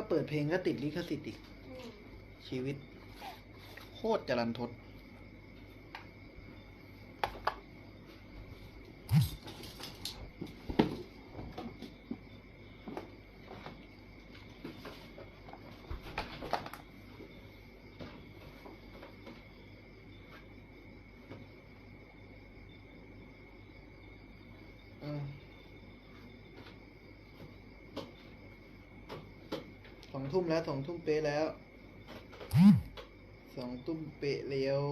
ถ้าเปิดเพลงก็ติดลิขสิทธิ์อีก ชีวิต โคตรจรันทด อืมสองทุ่ม แล้วสองทุ่มเป๊ะแล้วสองตุ้มเปะเร็ว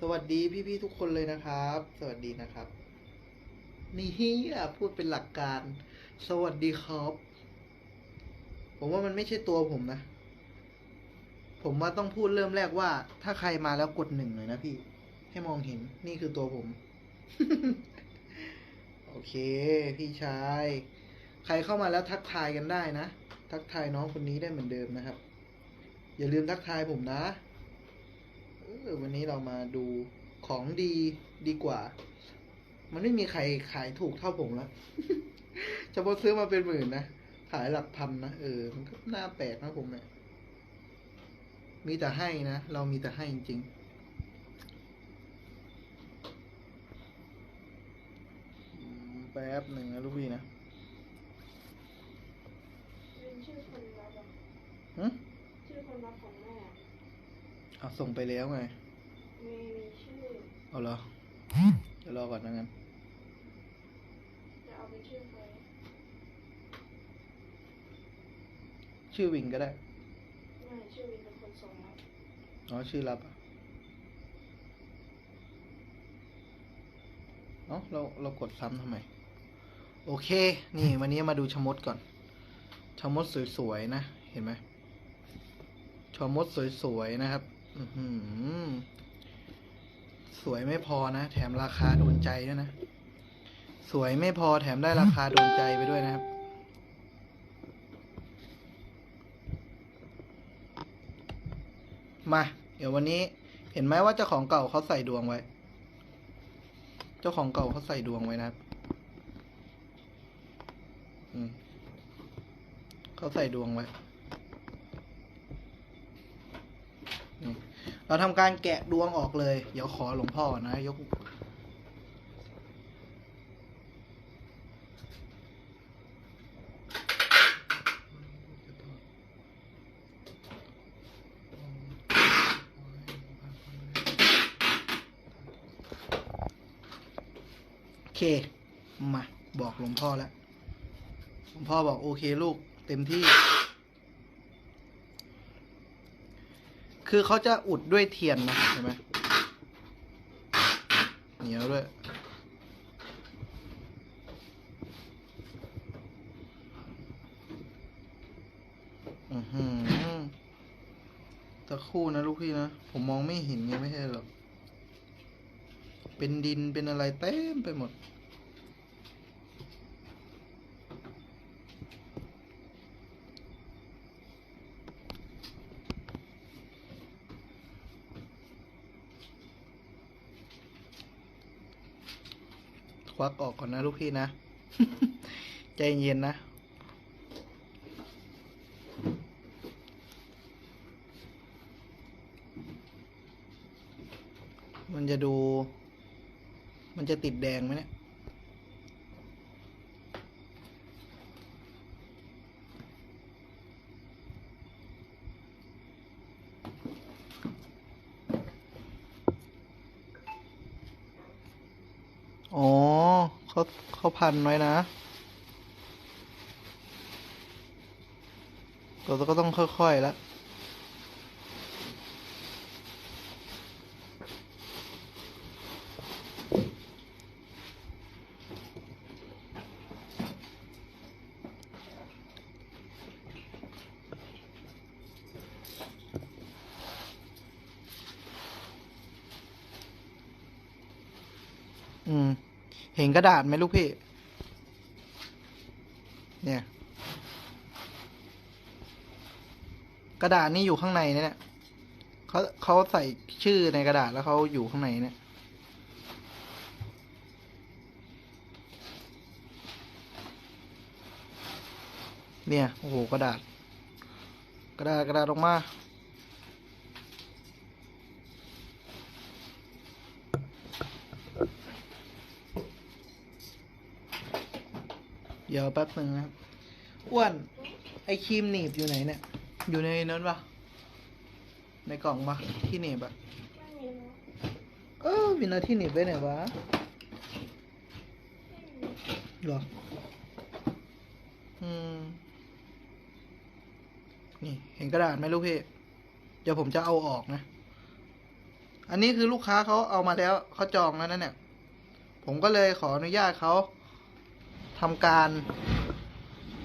สวัสดีพี่ๆทุกคนเลยนะครับ สวัสดีนะครับ นี่อะพูดเป็นหลักการ สวัสดีครับ ผมว่ามันไม่ใช่ตัวผมนะ ผมว่าต้องพูดเริ่มแรกว่า ถ้าใครมาแล้วกดหนึ่งหน่อยนะพี่ ให้มองเห็นนี่คือตัวผม โอเค พี่ชาย ใครเข้ามาแล้วทักทายกันได้นะ ทักทายน้องคนนี้ได้เหมือนเดิมนะครับ อย่าลืมทักทายผมนะเออวันนี้เรามาดูของดีดีกว่า มันไม่มีใครขายถูกเท่าผมแล้วเฉพาะซื้อมาเป็นหมื่นนะ ขายหลักพันนะ เออ มันก็น่าแปลกนะผมเนี่ย มีแต่ให้นะ เรามีแต่ให้จริงๆ แป๊บหนึ่งนะลูกพี่นะ เป็นชื่อคนรับอะ หึ ชื่อคนรับของแม่เอาส่งไปแล้วไง มีมีชื่อ เอาเหรอเดี๋ยวรอก่อนนะงั้น จะเอาเป็นชื่อใครชื่อวิงก็ได้ ไม่ชื่อวินเป็นคนส่งมาอ๋อ ชื่อรับอะเอ้าเราเรากดซ้ำทำไม โอเค นี่วันนี้มาดูชะมดก่อนชะมดสวยๆนะ เห็นไหม ชะมดสวยๆนะครับสวยไม่พอนะ แถมราคาโดนใจด้วยนะ สวยไม่พอแถมได้ราคาโดนใจไปด้วยนะครับ มา เดี๋ยววันนี้ เห็นไหมว่าเจ้าของเก่าเขาใส่ดวงไว้ เจ้าของเก่าเขาใส่ดวงไว้นะครับเขาใส่ดวงไว้ นี่เราทำการแกะดวงออกเลย เดี๋ยวขอหลวงพ่อนะ ยก โอเค มา บอกหลวงพ่อแล้ว หลวงพ่อบอกโอเคลูกเต็มที่ คือเขาจะอุดด้วยเทียนนะเห็นไหมเหนียวด้วยอือหือตะคู่นะลูกพี่นะ ผมมองไม่เห็นไงไม่ใช่หรอก เป็นดินเป็นอะไรเต็มไปหมด ควักออกก่อนนะลูกพี่นะ ใจเย็นนะ มันจะดู มันจะติดแดงไหมเนี่ย อ๋อเขาเขา พันไว้นะ เราก็ต้องค่อยๆแล้วอืม เห็นกระดาษไหมลูกพี่ เนี่ย กระดาษนี่อยู่ข้างในเนี่ยเขาเขาใส่ชื่อในกระดาษแล้วเขาอยู่ข้างในเนี่ยเนี่ย โอ้โห กระดาษ กระดาษ กระดาษลงมา ดี๋ยวแป๊บหนึ่งนะครับอ้วนไอครีมหนีบอยู่ไหนเนี่ย อยู่ในนั้นปะในกล่องปะที่หนีบอะไม่มีแล้วเออวินาที่หนีบไว้ไหนวะเหรออืมนี่ เห็นกระดาษไหมลูกพี่ เดี๋ยวผมจะเอาออกนะ อันนี้คือลูกค้าเขาเอามาแล้วเขาจองแล้วนะเนี่ย ผมก็เลยขออนุญาตเขา ทำการ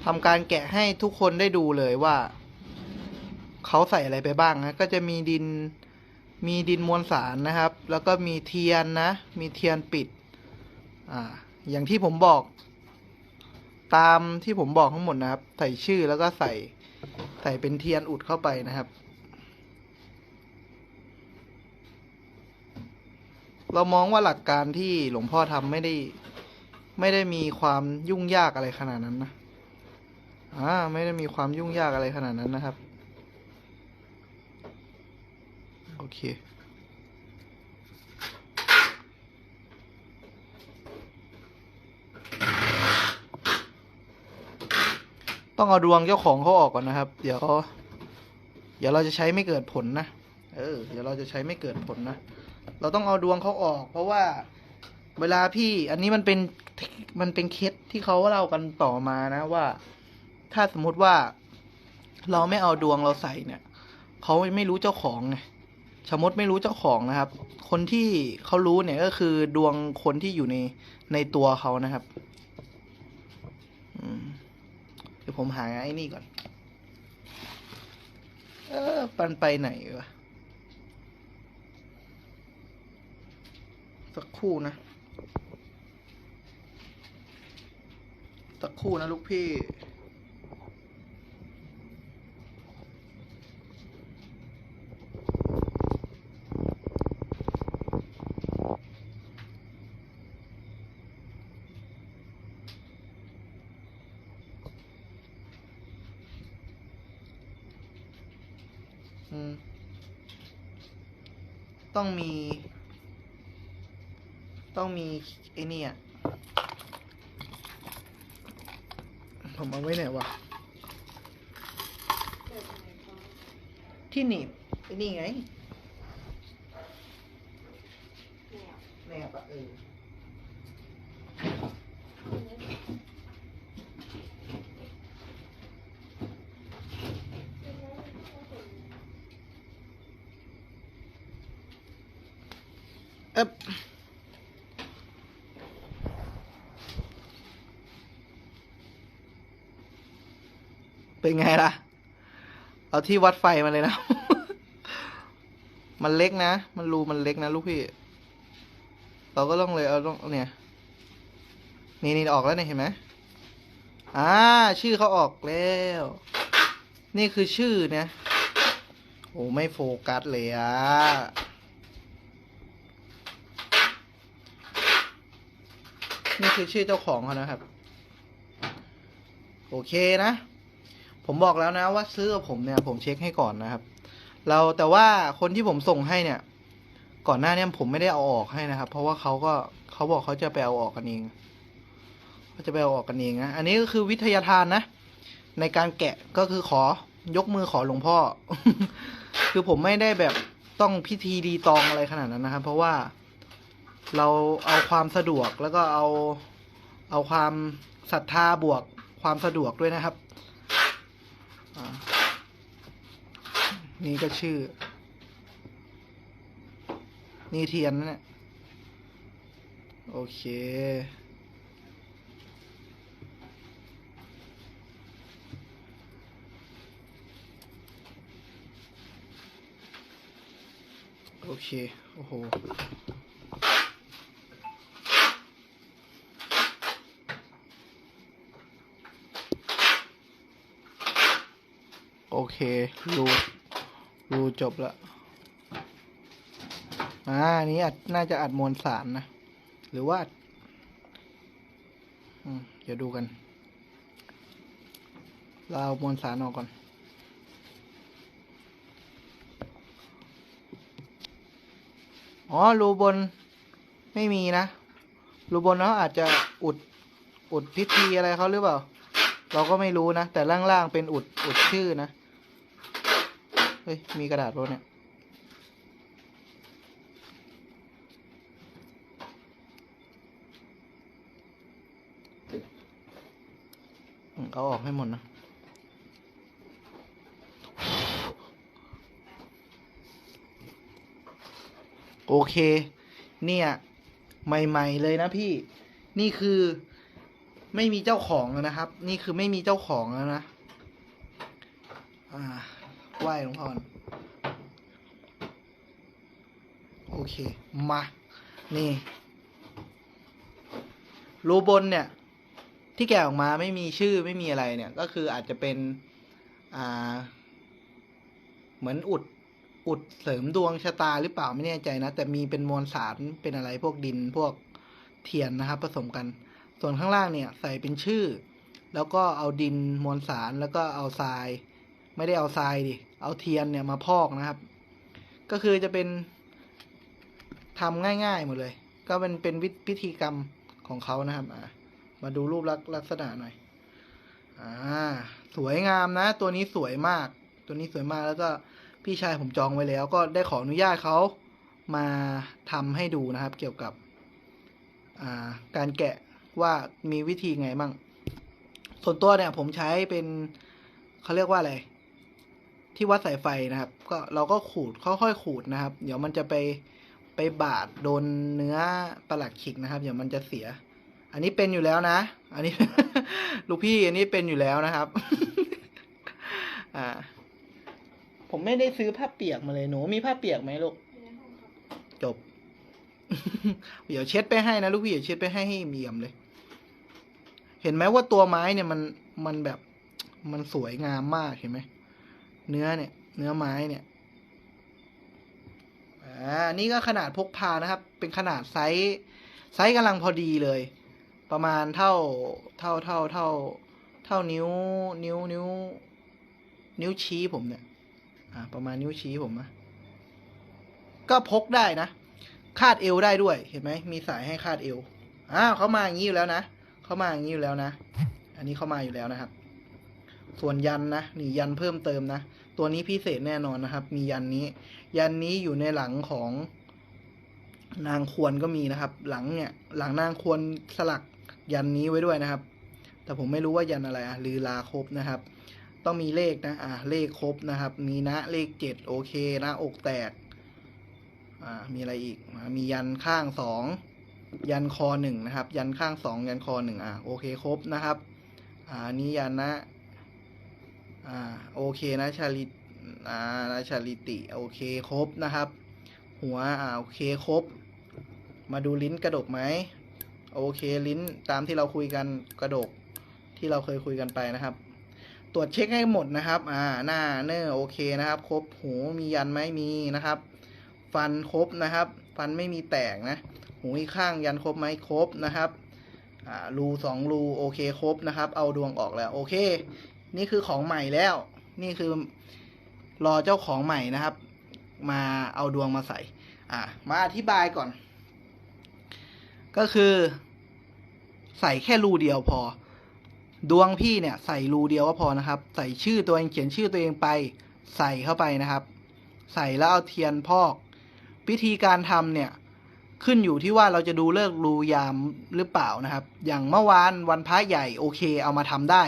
ทำการแกะให้ทุกคนได้ดูเลยว่าเขาใส่อะไรไปบ้างนะก็จะมีดินมีดินมวลสารนะครับ แล้วก็มีเทียนนะ มีเทียนปิด อ่า อย่างที่ผมบอก ตามที่ผมบอกทั้งหมดนะครับ ใส่ชื่อแล้วก็ใส่ใส่เป็นเทียนอุดเข้าไปนะครับ เรามองว่าหลักการที่หลวงพ่อทำไม่ได้ ไม่ได้มีความยุ่งยากอะไรขนาดนั้นนะ อ่า ไม่ได้มีความยุ่งยากอะไรขนาดนั้นนะครับ โอเค ต้องเอาดวงเจ้าของเขาออกก่อนนะครับ เดี๋ยวเดี๋ยวเราจะใช้ไม่เกิดผลนะ เออ เดี๋ยวเราจะใช้ไม่เกิดผลนะ เราต้องเอาดวงเขาออก เพราะว่าเวลาพี่อันนี้มันเป็นมันเป็นเคสที่เขาเล่ากันต่อมานะว่า ถ้าสมมุติว่าเราไม่เอาดวงเราใส่เนี่ยเขาไม่รู้เจ้าของไงชมดไม่รู้เจ้าของนะครับ คนที่เขารู้เนี่ยก็คือดวงคนที่อยู่ในในตัวเขานะครับเดี๋ยวผมหาไอ้นี่ก่อน เออปันไปไหนวะสักคู่นะ สักครู่นะลูกพี่ ต้องมี ต้องมีไอ้นี่อะ ผม เอาไว้ไหนวะเกิดอะไรบ้างที่หนีบไอ้นี่ไง เนี่ย แนบอะเออ เอ๊บ เป็นไงล่ะ เอาที่วัดไฟมาเลยนะ มันเล็กนะ มันรูมันเล็กนะลูกพี่ เราก็ต้องเลยเอาต้องเนี่ย นี่นี่ออกแล้วเนี่ยเห็นไหมอ่า ชื่อเขาออกแล้ว นี่คือชื่อเนี่ยโอ้ไม่โฟกัสเลยอะนี่คือชื่อเจ้าของเขานะครับ โอเคนะ ผมบอกแล้วนะว่าซื้อกับผมเนี่ยผมเช็คให้ก่อนนะครับ เราแต่ว่าคนที่ผมส่งให้เนี่ย ก่อนหน้าเนี้ผมไม่ได้เอาออกให้นะครับ เพราะว่าเขาก็เขาบอกเขาจะไปเอาออกกันเองเขาจะไปเอาออกกันเองนะอันนี้ก็คือวิทยาทานนะ ในการแกะก็คือขอยกมือขอหลวงพ่อ คือผมไม่ได้แบบต้องพิธีดีตองอะไรขนาดนั้นนะครับ เพราะว่าเราเอาความสะดวกแล้วก็เอาเอาความศรัทธาบวกความสะดวกด้วยนะครับ นี่ก็ชื่อ นี่เทียนนะเนี่ย โอเค โอเค โอ้โห เค รูรูจบละอ่านี้อัดน่าจะอัดมวลสารนะ หรือว่าอืมเดี๋ยวดูกัน เราเอามวลสารออกก่อน อ๋อ รูบนไม่มีนะ รูบนเขาอาจจะอุด อุดพิธีอะไรเขาหรือเปล่า เราก็ไม่รู้นะ แต่ล่างๆเป็นอุด อุดชื่อนะ เฮ้ย มีกระดาษรถเนี่ยเอาออกให้หมดนะ โอเค เนี่ย ใหม่ ๆ เลยนะพี่ นี่คือไม่มีเจ้าของแล้วนะครับ นี่คือไม่มีเจ้าของแล้วนะ อ่า ไหว้หลวงพ่อโอเค มา นี่ รูบนเนี่ย ที่แกะออกมาไม่มีชื่อไม่มีอะไรเนี่ย ก็คืออาจจะเป็น อ่า เหมือนอุด อุดเสริมดวงชะตาหรือเปล่าไม่แน่ใจนะ แต่มีเป็นมวลสารเป็นอะไรพวกดินพวกเทียนนะครับ ผสมกัน ส่วนข้างล่างเนี่ย ใส่เป็นชื่อ แล้วก็เอาดินมวลสารแล้วก็เอาทราย ไม่ได้เอาทรายดิ เอาเทียนเนี่ยมาพอกนะครับ ก็คือจะเป็นทำง่ายๆหมดเลย ก็เป็นเป็นวิพิธีกรรมของเขานะครับอ่ามาดูรูปลักษณะหน่อย อ่า สวยงามนะ ตัวนี้สวยมาก ตัวนี้สวยมากแล้วก็พี่ชายผมจองไว้แล้ว ก็ได้ขออนุญาตเขามาทำให้ดูนะครับ เกี่ยวกับ อ่า การแกะว่ามีวิธีไงบ้างส่วนตัวเนี่ยผมใช้เป็นเขาเรียกว่าอะไร ที่วัดสายไฟนะครับ ก็เราก็ขูดค่อยๆขูดนะครับ เดี๋ยวมันจะไปไปบาดโดนเนื้อประหลัดขิกนะครับ เดี๋ยวมันจะเสีย อันนี้เป็นอยู่แล้วนะ อันนี้ ลูกพี่อันนี้เป็นอยู่แล้วนะครับ อ่า ผมไม่ได้ซื้อผ้าเปียกมาเลยหนูมีผ้าเปียกไหมลูกอยู่ในห้องครับจบ เดี๋ยวเช็ดไปให้นะลูกพี่เดี๋ยวเช็ดไปให้ให้เมียมเลย เห็นไหมว่าตัวไม้เนี่ยมันมันแบบมันสวยงามมากเห็นไหม เนื้อเนี่ย เนื้อไม้เนี่ยอ่านี่ก็ขนาดพกพานะครับ เป็นขนาดไซส์ไซส์กำลังพอดีเลย ประมาณเท่าเท่าเท่าเท่า เท่านิ้ว นิ้วนิ้ว นิ้วชี้ผมเนี่ย อ่า ประมาณนิ้วชี้ผมนะก็พกได้นะ คาดเอวได้ด้วย เห็นไหม มีสายให้คาดเอว อ้าวเขามาอย่างนี้อยู่แล้วนะเขามาอย่างนี้อยู่แล้วนะ อันนี้เขามาอยู่แล้วนะครับ ส่วนยันนะ นี่ยันเพิ่มเติมนะ ตัวนี้พิเศษแน่นอนนะครับ มียันนี้ ยันนี้อยู่ในหลังของนางควรก็มีนะครับ หลังเนี่ย หลังนางควรสลักยันนี้ไว้ด้วยนะครับ แต่ผมไม่รู้ว่ายันอะไรอะลือลาครบนะครับ ต้องมีเลขนะ อ่า เลขครบนะครับ มีนะเลขเจ็ดโอเคนะอกแตก อ่า มีอะไรอีก มียันข้างสองยันคอหนึ่งนะครับ ยันข้างสองยันคอหนึ่งอ่าโอเคครบนะครับ อ่านนี้ยันนะ อ่าโอเคนะชาลิตอ่านะชาลิติโอเคครบนะครับ หัวอ่าโอเคครบ มาดูลิ้นกระดกไหมโอเคลิ้นตามที่เราคุยกันกระดกที่เราเคยคุยกันไปนะครับ ตรวจเช็คให้หมดนะครับ อ่าหน้าเนื้อโอเคนะครับ ครบหูมียันไหมมีนะครับ ฟันครบนะครับ ฟันไม่มีแตกนะหูอีกข้างยันครบไหมครบนะครับอ่ารูสองรูโอเคครบนะครับ เอาดวงออกแล้ว โอเค นี่คือของใหม่แล้ว นี่คือรอเจ้าของใหม่นะครับ มาเอาดวงมาใส่ อ่ามาอธิบายก่อน ก็คือ ใส่แค่รูเดียวพอ ดวงพี่เนี่ย ใส่รูเดียวก็พอนะครับ ใส่ชื่อตัวเองเขียนชื่อตัวเองไป ใส่เข้าไปนะครับ ใส่แล้วเอาเทียนพอกวิธีการทำเนี่ยขึ้นอยู่ที่ว่าเราจะดูเลิกรูยามหรือเปล่านะครับ อย่างเมื่อวานวันพระใหญ่โอเคเอามาทำได้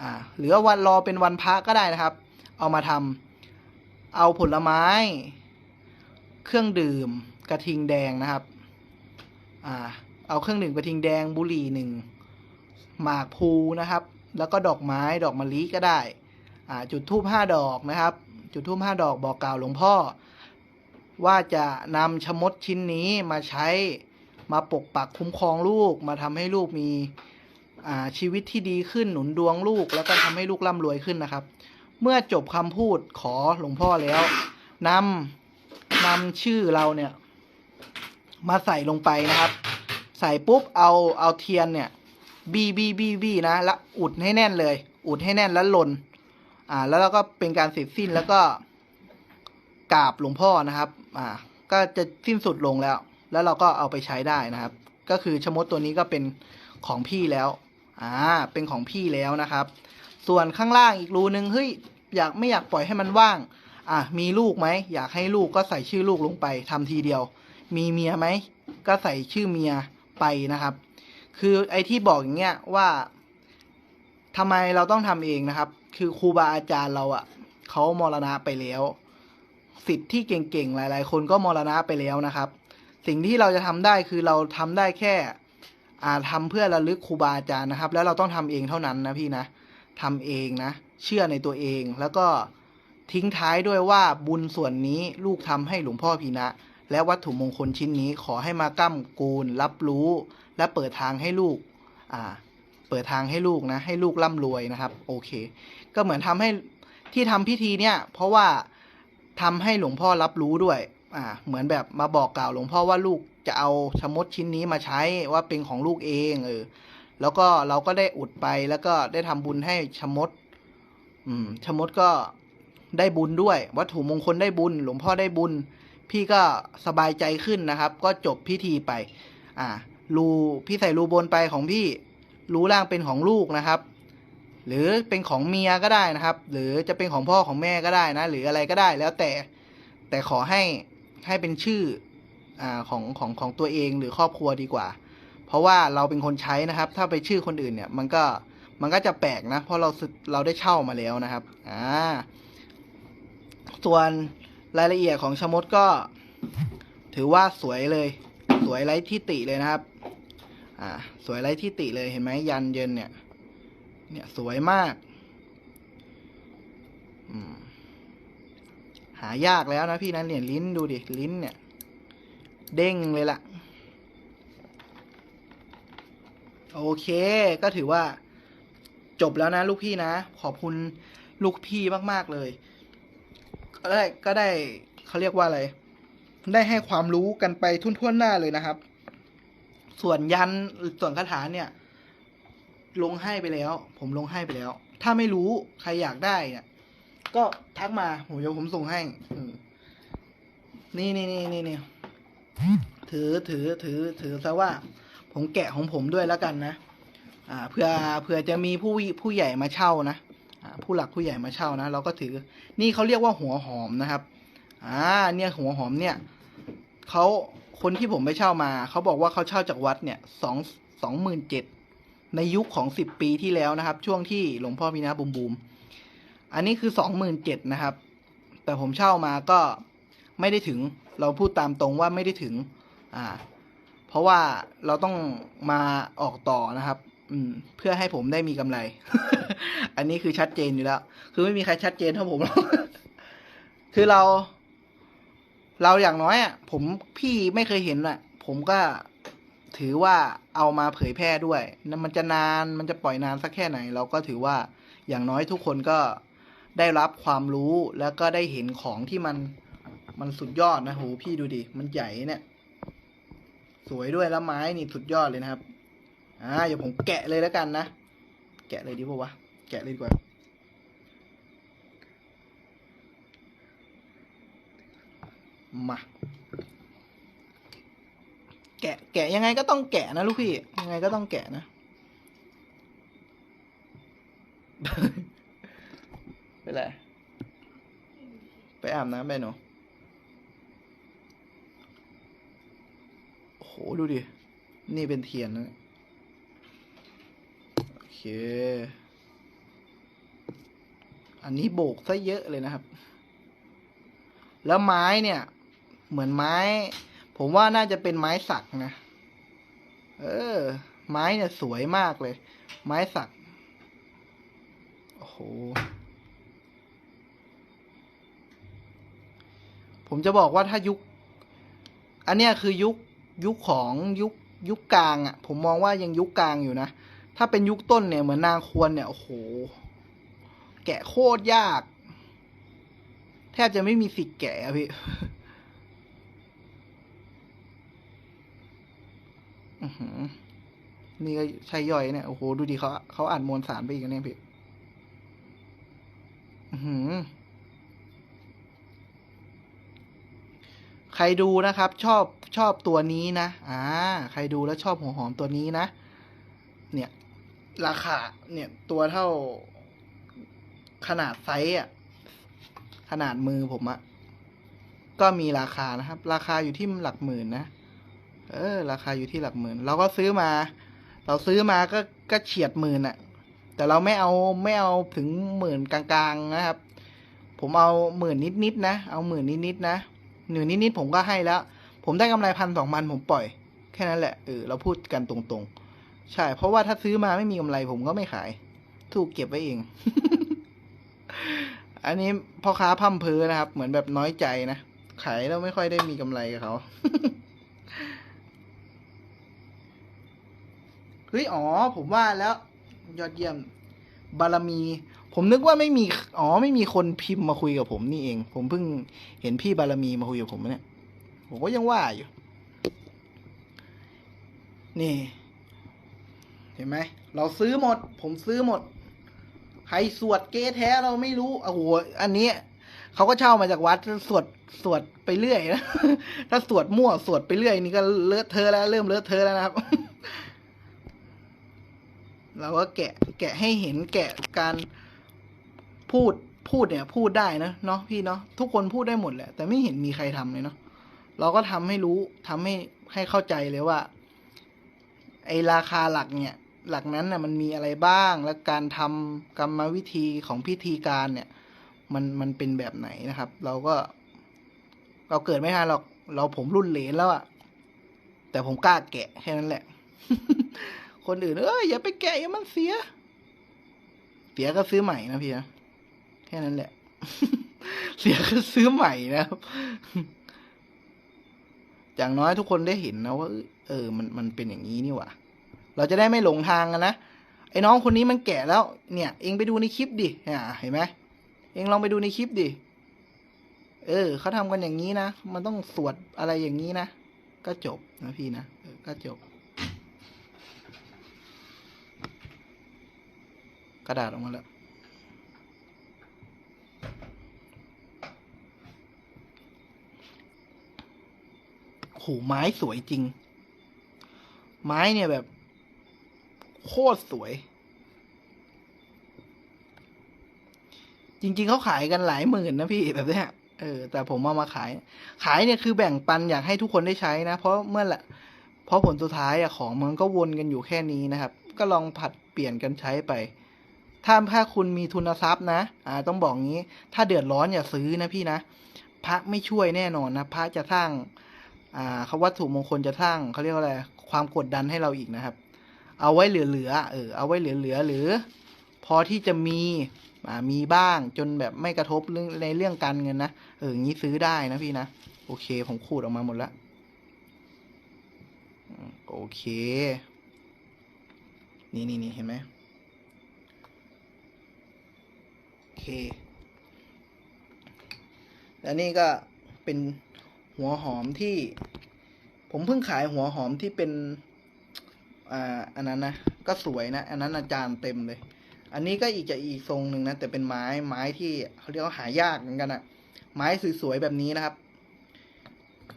อ่าหรือวันรอเป็นวันพระก็ได้นะครับ เอามาทำเอาผลไม้ เครื่องดื่ม กระทิงแดงนะครับอ่าเอาเครื่องดื่มกระทิงแดงบุหรี่หนึ่งหมากพลูนะครับ แล้วก็ดอกไม้ดอกมะลิก็ได้อ่าจุดทูบห้าดอกนะครับ จุดทูบห้าดอกบอกกล่าวหลวงพ่อ ว่าจะนำชะมดชิ้นนี้มาใช้มาปกปักคุ้มครองลูกมาทำให้ลูกมี ชีวิตที่ดีขึ้นหนุนดวงลูก แล้วก็ทำให้ลูกร่ำรวยขึ้นนะครับ เมื่อจบคำพูดขอหลวงพ่อแล้วนำนำชื่อเราเนี่ย มาใส่ลงไปนะครับ ใส่ปุ๊บเอาเอาเทียนเนี่ยบีบีบีบีนะแล้วอุดให้แน่นเลย อุดให้แน่นแล้วหล่นอ่า แล้วเราก็เป็นการเสร็จสิ้นแล้วก็กราบหลวงพ่อนะครับ อ่า ก็จะสิ้นสุดลงแล้ว แล้วเราก็เอาไปใช้ได้นะครับ ก็คือชมดตัวนี้ก็เป็นของพี่แล้ว อ่าเป็นของพี่แล้วนะครับ ส่วนข้างล่างอีกรูนึงเฮ้ยอยากไม่อยากปล่อยให้มันว่าง อะมีลูกไหมอยากให้ลูกก็ใส่ชื่อลูกลงไปทำทีเดียว มีเมียไหมก็ใส่ชื่อเมียไปนะครับ คือไอ้ที่บอกอย่างเงี้ยว่าทำไมเราต้องทำเองนะครับ คือครูบาอาจารย์เราอะ่ะเขามรณะไปแล้วสิทธิ์ที่เก่งๆหลาย ๆ คนก็มรณะไปแล้วนะครับ สิ่งที่เราจะทำได้คือเราทำได้แค่ อ่าทำเพื่อระลึกครูบาอาจารย์นะครับ แล้วเราต้องทำเองเท่านั้นนะพี่นะทำเองนะ เชื่อในตัวเองแล้วก็ทิ้งท้ายด้วยว่าบุญส่วนนี้ลูกทำให้หลวงพ่อพีนะ และวัตถุมงคลชิ้นนี้ขอให้มาก้ำกูล รับรู้ และเปิดทางให้ลูกอ่าเปิดทางให้ลูกนะ ให้ลูกร่ำรวยนะครับ โอเค ก็เหมือนทำให้ที่ทำพิธีเนี่ย เพราะว่าทำให้หลวงพ่อรับรู้ด้วย อ่าเหมือนแบบมาบอกกล่าวหลวงพ่อว่าลูกจะเอาชมดชิ้นนี้มาใช้ว่าเป็นของลูกเองเออแล้วก็เราก็ได้อุดไปแล้วก็ได้ทำบุญให้ชมด อืมชมดก็ได้บุญด้วย วัตถุมงคลได้บุญ หลวงพ่อได้บุญ พี่ก็สบายใจขึ้นนะครับ ก็จบพิธีไป อ่ารูพี่ใส่รูบนไปของพี่รูล่างเป็นของลูกนะครับ หรือเป็นของเมียก็ได้นะครับ หรือจะเป็นของพ่อของแม่ก็ได้นะ หรืออะไรก็ได้แล้วแต่ แต่ขอให้ ให้เป็นชื่ออของของของตัวเองหรือครอบครัวดีกว่า เพราะว่าเราเป็นคนใช้นะครับ ถ้าไปชื่อคนอื่นเนี่ยมันก็มันก็จะแปลกนะ เพราะเราเราได้เช่ามาแล้วนะครับอ่าส่วนรายละเอียดของชมดก็ ถือว่าสวยเลย สวยไร้ที่ติเลยนะครับ อ่า สวยไร้ที่ติเลยเห็นไหมยันเยินเนี่ย เนี่ยสวยมาก อืม หายากแล้วนะพี่นะเนี่ยลิ้นดูดิลิ้นเนี่ย เด้งเลยล่ะ โอเคก็ถือว่า จบแล้วนะลูกพี่นะ ขอบคุณลูกพี่มาก ๆ เลย ก็ได้ก็ได้เขาเรียกว่าอะไร ได้ให้ความรู้กันไปทุ่นท่วนๆหน้าเลยนะครับ ส่วนยันส่วนคาถาเนี่ย ลงให้ไปแล้ว ผมลงให้ไปแล้ว ถ้าไม่รู้ใครอยากได้เนี่ย ก็ทักมาผมเดี๋ยวผมส่งให้นี่นี่นี่นี่นี่ถือถือถือถือซะว่า ผมแกะของผมด้วยแล้วกันนะอ่าเผื่อเผื่อจะมีผู้ผู้ใหญ่มาเช่านะอ่าผู้หลักผู้ใหญ่มาเช่านะเราก็ถือ นี่เขาเรียกว่าหัวหอมนะครับอ่าเนี่ยหัวหอมเนี่ยเขาคนที่ผมไปเช่ามาเขาบอกว่าเขาเช่าจากวัดเนี่ยสองสองหมื่นเจ็ดในยุคของสิบปีที่แล้วนะครับ ช่วงที่หลวงพ่อพีนะบูมบูม อันนี้คือสองหมื่นเจ็ดนะครับ แต่ผมเช่ามาก็ไม่ได้ถึงเราพูดตามตรงว่าไม่ได้ถึง อ่า เพราะว่าเราต้องมาออกต่อนะครับ อืม เพื่อให้ผมได้มีกำไร อันนี้คือชัดเจนอยู่แล้ว คือไม่มีใครชัดเจนเท่าผมหรอกคือเรา เราอย่างน้อยอะ ผมพี่ไม่เคยเห็นอะ ผมก็ถือว่าเอามาเผยแพร่ด้วยนะมันจะนาน มันจะปล่อยนานสักแค่ไหน เราก็ถือว่าอย่างน้อยทุกคนก็ ได้รับความรู้แล้วก็ได้เห็นของที่มันมันสุดยอดนะโหพี่ดูดิมันใหญ่เนี่ย สวยด้วยแล้วไม้นี่สุดยอดเลยนะครับ อ่าเดี๋ยวผมแกะเลยแล้วกันนะ แกะเลยดีป่าวะแกะเลยดีกว่ามาแกะแกะยังไงก็ต้องแกะนะลูกพี่ ยังไงก็ต้องแกะนะ ไปไหนไปอาบน้ำไปหนูโอ้โห ดูดิ นี่เป็นเทียนนะ โอเค อันนี้โบกซะเยอะเลยนะครับ แล้วไม้เนี่ย เหมือนไม้ ผมว่าน่าจะเป็นไม้สักนะ เออ ไม้เนี่ยสวยมากเลย ไม้สักโอ้โห ผมจะบอกว่าถ้ายุค อันเนี้ยคือยุคยุคของยุคยุคกลางอะ่ะ ผมมองว่ายังยุคกลางอยู่นะ ถ้าเป็นยุคต้นเนี่ยเหมือนนางควรเนี่ยโอ้โห แกะโคตรยาก แทบจะไม่มีสิทธิ์แกะพี่นี่ก็ใช่ย่อยเนี่ย โอ้โห ดูดิเขาเขาอ่านมวลสารไปอีกเนี่ยพี่ อื้อหือ ใครดูนะครับชอบชอบตัวนี้นะอ่าใครดูแล้วชอบหัวหอมตัวนี้นะ เนี่ยราคาเนี่ยตัวเท่าขนาดไซส์อะขนาดมือผมอะก็มีราคานะครับ ราคาอยู่ที่หลักหมื่นนะเออ ราคาอยู่ที่หลักหมื่น เราก็ซื้อมา เราซื้อมาก็ก็เฉียดหมื่นอะแต่เราไม่เอาไม่เอาถึงหมื่นกลางๆนะครับ ผมเอาหมื่นนิดๆนะ เอาหมื่นนิดๆนะ หนึ่งนิดๆผมก็ให้แล้ว ผมได้กำไรพันสองพันผมปล่อย แค่นั้นแหละเออเราพูดกันตรงๆ ใช่ เพราะว่าถ้าซื้อมาไม่มีกำไรผมก็ไม่ขาย ถูกเก็บไว้เอง อันนี้พ่อค้าพั่มเพอนะครับ เหมือนแบบน้อยใจนะขายแล้วไม่ค่อยได้มีกำไรกับเขาเฮ้ยอ๋อ ผมว่าแล้ว ยอดเยี่ยม บารมี ผมนึกว่าไม่มี อ๋อ ไม่มีคนพิมพ์มาคุยกับผมนี่เอง ผมเพิ่งเห็นพี่บารมีมาคุยกับผมเนี่ย ผมก็ยังว่าอยู่ นี่ เห็นไหม เราซื้อหมด ผมซื้อหมด ใครสวดเกแท้เราไม่รู้โอ้โหอันนี้เขาก็เช่ามาจากวัดสวดสวดไปเรื่อยนะ ถ้าสวดมั่วสวดไปเรื่อยนี่ก็เลอะเทอะแล้ว เริ่มเลอะเทอะแล้วนะครับเราก็แกะแกะให้เห็นแกะการ พูดพูดเนี่ยพูดได้นะเนาะพี่เนาะทุกคนพูดได้หมดแหละ แต่ไม่เห็นมีใครทำเลยเนาะเราก็ทำให้รู้ทำให้ให้เข้าใจเลยว่า ไอราคาหลักเนี่ย หลักนั้นน่ะมันมีอะไรบ้าง และการทำกรรมวิธีของพิธีการเนี่ย มันมันเป็นแบบไหนนะครับ เราก็ เราเกิดไม่ทันหรอกเราผมรุ่นเหลนแล้วอะแต่ผมกล้าแกะแค่นั้นแหละ คนอื่นเอ้ยอย่าไปแกะอย่ามันเสีย เสียก็ซื้อใหม่นะพี่นะ แค่นั้นแหละ เสียก็ซื้อใหม่นะครับ อย่างน้อยทุกคนได้เห็นนะว่าเออ มันมันเป็นอย่างนี้นี่หว่า เราจะได้ไม่หลงทางกันนะ ไอ้น้องคนนี้มันแก่แล้ว เนี่ย เองไปดูในคลิปดิเนี่ยเห็นไหมเองลองไปดูในคลิปดิ เออ เขาทำกันอย่างนี้นะ มันต้องสวดอะไรอย่างนี้นะ ก็จบนะพี่นะออก็จบ กระดาษออกมาแล้ว หไม้สวยจริง ไม้เนี่ยแบบ โคตรสวย จริง ๆเขาขายกันหลายหมื่นนะพี่แบบเนี้ยเออแต่ผมเอามาขาย ขายเนี่ยคือแบ่งปันอยากให้ทุกคนได้ใช้นะ เพราะเมื่อละเพราะผลสุดท้ายอะของมันก็วนกันอยู่แค่นี้นะครับ ก็ลองผัดเปลี่ยนกันใช้ไป ถ้าถ้าคุณมีทุนทรัพย์นะ อ่า ต้องบอกงี้ ถ้าเดือดร้อนอย่าซื้อนะพี่นะ พระไม่ช่วยแน่นอนนะ พระจะสร้าง อ่าเขาวัตถุมงคลจะสร้างเขาเรียกว่าอะไรความกดดันให้เราอีกนะครับ เอาไว้เหลือๆเออเอาไว้เหลือๆหรือ พอที่จะมีมีบ้างจนแบบไม่กระทบเรื่องในเรื่องการเงินนะเอองี้ซื้อได้นะพี่นะโอเค ผมขูดออกมาหมดแล้วโอเค นี่นี่นี่เห็นไหมโอเค แล้วนี่ก็เป็น หัวหอมที่ ผมเพิ่งขายหัวหอมที่เป็นอ่าอันนั้นนะก็สวยนะ อันนั้นอาจารย์เต็มเลย อันนี้ก็อีกจะอีกทรงหนึ่งนะแต่เป็นไม้ไม้ที่เขาเรียกว่าหายากเหมือนกันอะไม้สวยๆแบบนี้นะครับ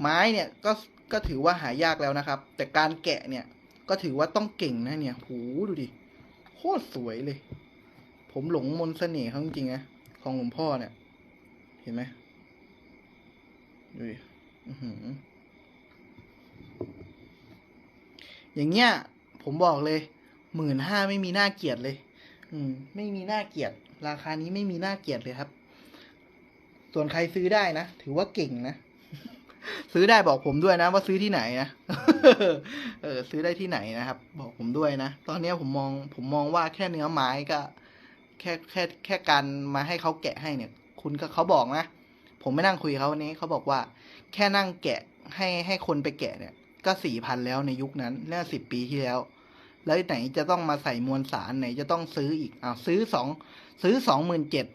ไม้เนี่ยก็ก็ถือว่าหายากแล้วนะครับ แต่การแกะเนี่ยก็ถือว่าต้องเก่งนะเนี่ยหูดูดิโคตรสวยเลย ผมหลงมนต์เสน่ห์เขาจริงๆนะของหลวงพ่อเนี่ย เห็นไหมดูดิ อย่างเงี้ย ผมบอกเลยหมื่นห้าไม่มีหน้าเกลียดเลย อืม ไม่มีหน้าเกลียด ราคานี้ไม่มีหน้าเกลียดเลยครับ ส่วนใครซื้อได้นะ ถือว่าเก่งนะซื้อได้บอกผมด้วยนะ ว่าซื้อที่ไหนนะ เออ ซื้อได้ที่ไหนนะครับ บอกผมด้วยนะ ตอนเนี้ยผมมอง ผมมองว่าแค่เนื้อไม้ก็ แค่แค่แค่การมาให้เขาแกะให้เนี่ย คุณก็เขาบอกนะ ผมไม่นั่งคุยเขาวันนี้เขาบอกว่า แค่นั่งแกะให้ให้คนไปแกะเนี่ย ก็สี่พันแล้วในยุคนั้นเมื่อสิบปีที่แล้ว แล้วไหนจะต้องมาใส่มวลสารไหนจะต้องซื้ออีกอ้าวซื้อสองซื้อสองหมื่นเจ็ด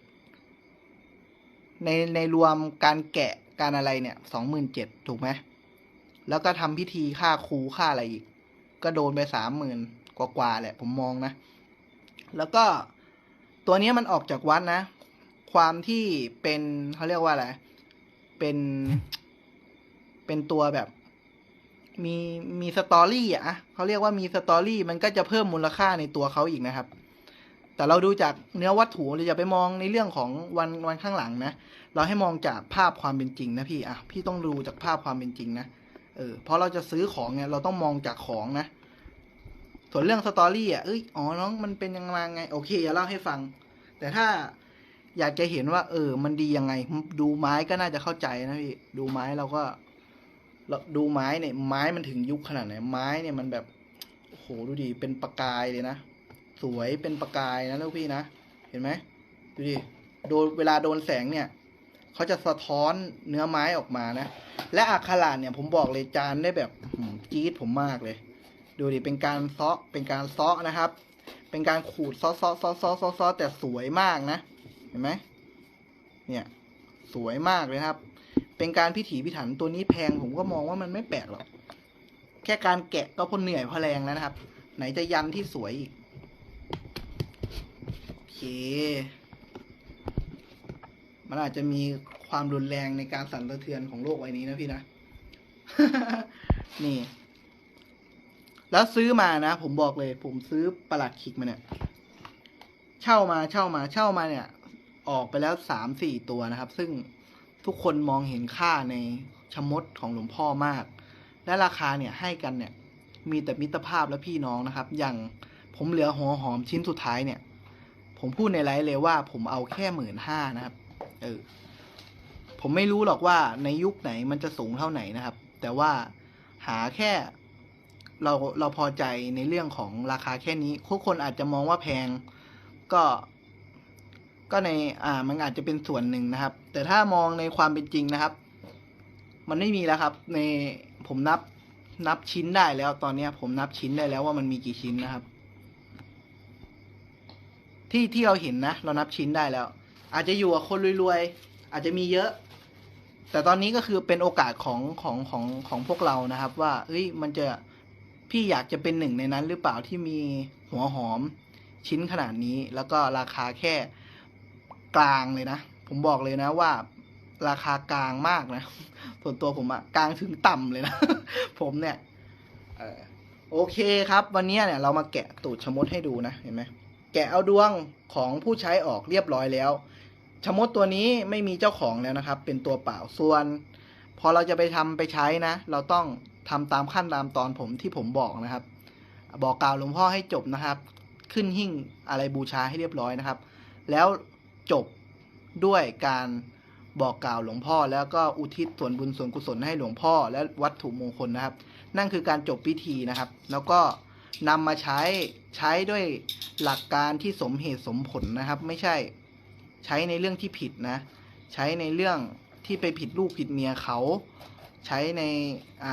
ในในรวมการแกะการอะไรเนี่ยสองหมื่นเจ็ดถูกไหมแล้วก็ทำพิธีค่าครูค่าอะไรอีก ก็โดนไปสามหมื่นกว่าๆแหละ ผมมองนะ แล้วก็ตัวนี้มันออกจากวัดนะ ความที่เป็นเขาเรียกว่าอะไร เป็น เป็นตัวแบบ มีมีสตอรี่อะเขาเรียกว่ามีสตอรี่มันก็จะเพิ่มมูลค่าในตัวเขาอีกนะครับ แต่เราดูจากเนื้อวัตถุเราอย่าไปมองในเรื่องของวันวันข้างหลังนะเราให้มองจากภาพความเป็นจริงนะพี่อะพี่ต้องดูจากภาพความเป็นจริงนะเออเพราะเราจะซื้อของเนี่ยเราต้องมองจากของนะ ส่วนเรื่องสตอรี่อะเอ้ยอ๋อน้องมันเป็นยังไงโอเคอย่าเล่าให้ฟัง แต่ถ้าอยากจะเห็นว่า เออ มันดียังไง ดูไม้ก็น่าจะเข้าใจนะพี่ ดูไม้เราก็ เราดูไม้เนี่ยไม้มันถึงยุคขนาดไหนไม้เนี่ยมันแบบโอ้โหดูดิเป็นประกายเลยนะสวยเป็นประกายนะลูกพี่นะเห็นไหมดูดิโดนเวลาโดนแสงเนี่ยเขาจะสะท้อนเนื้อไม้ออกมานะและอักขระเนี่ยผมบอกเลยจานได้แบบจี๊ดผมมากเลย ดูดิเป็นการซาะเป็นการซาะนะครับ เป็นการขูดซาะซาะซาะซาะซาะซาะแต่สวยมากนะ เห็นไหมเนี่ยสวยมากเลยครับ เป็นการพิถีพิถันตัวนี้แพงผมก็มองว่ามันไม่แปลกหรอก แค่การแกะก็พอเหนื่อยพอแรงแล้วนะครับ ไหนจะยันที่สวยอีกโอเค มันอาจจะมีความรุนแรงในการสั่นสะเทือนของโลกใบนี้นะพี่นะ นี่ แล้วซื้อมานะ ผมบอกเลย ผมซื้อประหลัดขิกมาเนี่ย เช่ามาเช่ามาเช่ามาเนี่ย ออกไปแล้วสามสี่ตัวนะครับ ซึ่ง ทุกคนมองเห็นค่าในชมดของหลวงพ่อมาก และราคาเนี่ยให้กันเนี่ยมีแต่มิตรภาพและพี่น้องนะครับ อย่างผมเหลือหัวหอมชิ้นสุดท้ายเนี่ย ผมพูดในไลฟ์เลยว่าผมเอาแค่หมื่นห้านะครับ เออ ผมไม่รู้หรอกว่าในยุคไหนมันจะสูงเท่าไหนนะครับ แต่ว่าหาแค่เราเราพอใจในเรื่องของราคาแค่นี้ทุกคนอาจจะมองว่าแพง ก็ ก็ในอ่ามันอาจจะเป็นส่วนหนึ่งนะครับ แต่ถ้ามองในความเป็นจริงนะครับ มันไม่มีแล้วครับ ในผมนับนับชิ้นได้แล้วตอนเนี้ยผมนับชิ้นได้แล้วว่ามันมีกี่ชิ้นนะครับ ที่ที่เราเห็นนะ เรานับชิ้นได้แล้ว อาจจะอยู่กับคนรวยๆอาจจะมีเยอะ แต่ตอนนี้ก็คือเป็นโอกาสของของของของพวกเรานะครับ ว่าเอ้ยมันจะพี่อยากจะเป็นหนึ่งในนั้นหรือเปล่าที่มีหัวหอมชิ้นขนาดนี้ แล้วก็ราคาแค่ กลางเลยนะ ผมบอกเลยนะว่าราคากลางมากนะ ส่วนตัวผมอะกลางถึงต่ำเลยนะ ผมเนี่ยโอเคครับ วันนี้เนี่ยเรามาแกะตูดชมดให้ดูนะ เห็นไหมแกะเอาดวงของผู้ใช้ออกเรียบร้อยแล้ว ชมดตัวนี้ไม่มีเจ้าของแล้วนะครับ เป็นตัวเปล่าส่วน พอเราจะไปทำไปใช้นะ เราต้องทำตามขั้นตามตอนผมที่ผมบอกนะครับ บอกกล่าวหลวงพ่อให้จบนะครับ ขึ้นหิ้งอะไรบูชาให้เรียบร้อยนะครับ แล้ว จบด้วยการบอกกล่าวหลวงพ่อ แล้วก็อุทิศส่วนบุญส่วนกุศลให้หลวงพ่อ และวัตถุมงคลนะครับ นั่นคือการจบพิธีนะครับ แล้วก็นำมาใช้ใช้ด้วยหลักการที่สมเหตุสมผลนะครับ ไม่ใช่ใช้ในเรื่องที่ผิดนะ ใช้ในเรื่องที่ไปผิดลูกผิดเมียเขาใช้ใน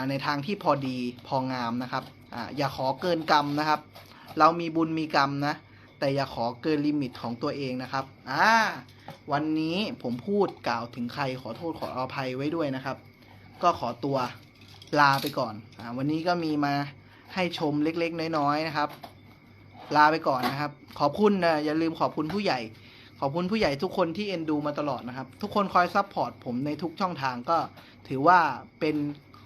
ในทางที่พอดีพองามนะครับออย่าขอเกินกรรมนะครับ เรามีบุญมีกรรมนะ แต่อย่าขอเกินลิมิตของตัวเองนะครับอ่าวันนี้ผมพูดกล่าวถึงใครขอโทษขออภัยไว้ด้วยนะครับ ก็ขอตัวลาไปก่อนอ่าวันนี้ก็มีมาให้ชมเล็กๆ น้อยๆนะครับ ลาไปก่อนนะครับ ขอบคุณนะอย่าลืมขอบคุณผู้ใหญ่ ขอบคุณผู้ใหญ่ทุกคนที่เอ็นดูมาตลอดนะครับ ทุกคนคอยซัพพอร์ตผมในทุกช่องทางก็ถือว่าเป็น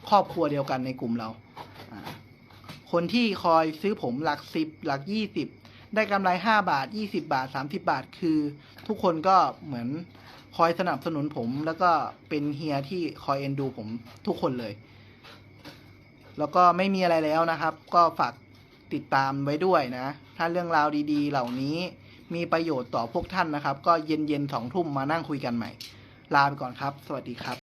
ครอบครัวเดียวกันในกลุ่มเราอ่าคนที่คอยซื้อผมหลักสิบหลักยี่สิบ ได้กำไรห้าบาทยี่สิบาทสามสิบาท คือ ทุกคนก็เหมือนคอยสนับสนุนผม แล้วก็เป็นเฮียที่คอยเอ็นดูผมทุกคนเลย แล้วก็ไม่มีอะไรแล้วนะครับ ก็ฝากติดตามไว้ด้วยนะ ถ้าเรื่องราวดีๆ เหล่านี้มีประโยชน์ต่อพวกท่านนะครับ ก็เย็นๆสองทุ่มมานั่งคุยกันใหม่ ลาไปก่อนครับ สวัสดีครับ